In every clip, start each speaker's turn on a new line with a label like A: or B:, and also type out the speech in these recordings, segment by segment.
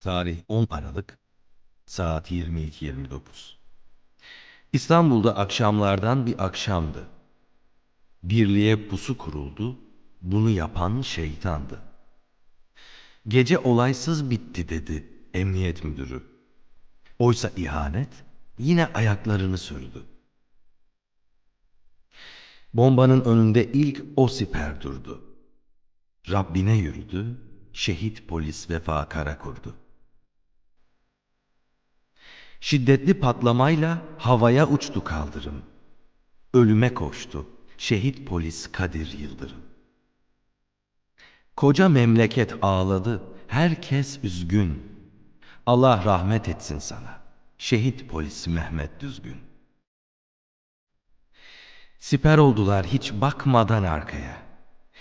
A: Tarih 10 Aralık, saat 22.29. İstanbul'da akşamlardan bir akşamdı. Birliğe pusu kuruldu, bunu yapan şeytandı. Gece olaysız bitti dedi emniyet müdürü. Oysa ihanet yine ayaklarını sürdü. Bombanın önünde ilk o siper durdu. Rabbine yürüdü, şehit polis vefa kara kurdu. Şiddetli patlamayla havaya uçtu kaldırım. Ölüme koştu şehit polis Kadir Yıldırım. Koca memleket ağladı, herkes üzgün. Allah rahmet etsin sana, şehit polis Mehmet Düzgün. Siper oldular hiç bakmadan arkaya.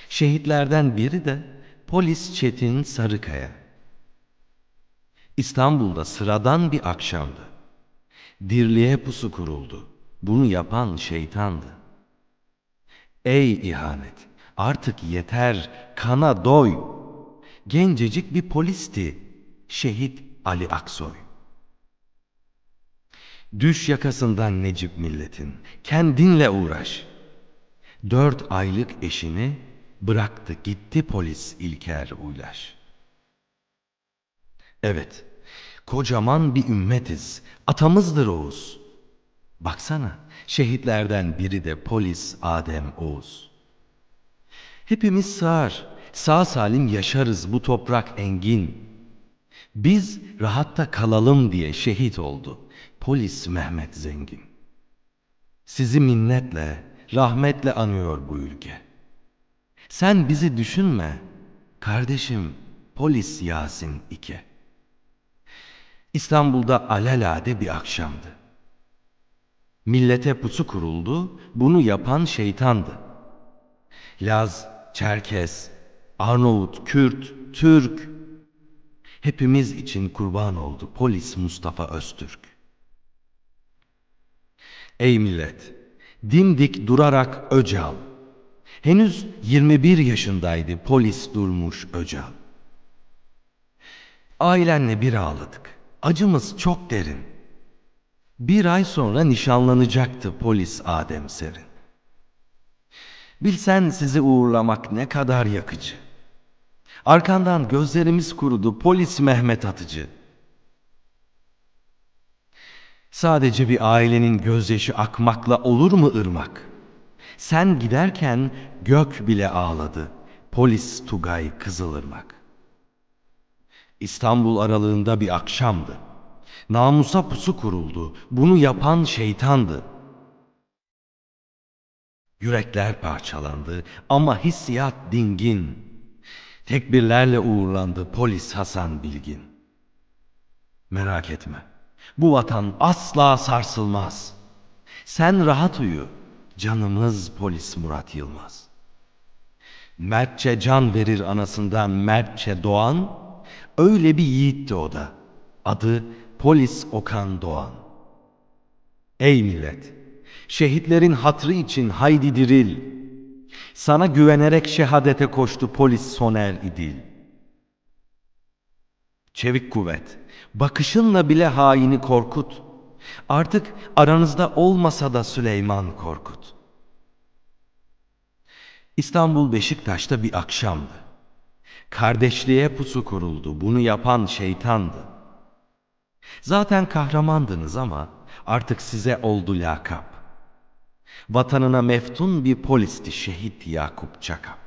A: Şehitlerden biri de polis Çetin Sarıkaya. İstanbul'da sıradan bir akşamdı. Dirliğe pusu kuruldu. Bunu yapan şeytandı. Ey ihanet! Artık yeter, kana doy. Gencecik bir polisti. Şehit Ali Aksoy. Düş yakasından Necip milletin. Kendinle uğraş. Dört aylık eşini bıraktı gitti polis İlker Uylaş. Evet, kocaman bir ümmetiz. Atamızdır Oğuz. Baksana, şehitlerden biri de polis Adem Oğuz. Hepimiz sağır, sağ salim yaşarız bu toprak engin. Biz rahatta kalalım diye şehit oldu polis Mehmet Zengin. Sizi minnetle, rahmetle anıyor bu ülke. Sen bizi düşünme, kardeşim polis Yasin İke. İstanbul'da alelade bir akşamdı. Millete pusu kuruldu, bunu yapan şeytandı. Laz, Çerkes, Arnavut, Kürt, Türk, hepimiz için kurban oldu polis Mustafa Öztürk. Ey millet, dimdik durarak Öcal. Henüz 21 yaşındaydı polis durmuş Öcal. Ailenle bir ağladık. Acımız çok derin. Bir ay sonra nişanlanacaktı polis Adem Serin. Bilsen sizi uğurlamak ne kadar yakıcı. Arkandan gözlerimiz kurudu polis Mehmet Atıcı. Sadece bir ailenin gözyaşı akmakla olur mu ırmak? Sen giderken gök bile ağladı. Polis Tugay Kızılırmak. İstanbul aralığında bir akşamdı. Namusa pusu kuruldu. Bunu yapan şeytandı. Yürekler parçalandı ama hissiyat dingin. Tekbirlerle uğurlandı polis Hasan Bilgin. Merak etme. Bu vatan asla sarsılmaz. Sen rahat uyu. Canımız polis Murat Yılmaz. Mertçe can verir anasından mertçe doğan, öyle bir yiğitti o da. Adı polis Okan Doğan. Ey millet! Şehitlerin hatrı için haydi diril. Sana güvenerek şehadete koştu polis Soner İdil. Çevik kuvvet, bakışınla bile haini korkut. Artık aranızda olmasa da Süleyman Korkut. İstanbul Beşiktaş'ta bir akşamdı. Kardeşliğe pusu kuruldu. Bunu yapan şeytandı. Zaten kahramandınız ama artık size oldu lakap. Vatanına meftun bir polisti şehit Yakup Çakap.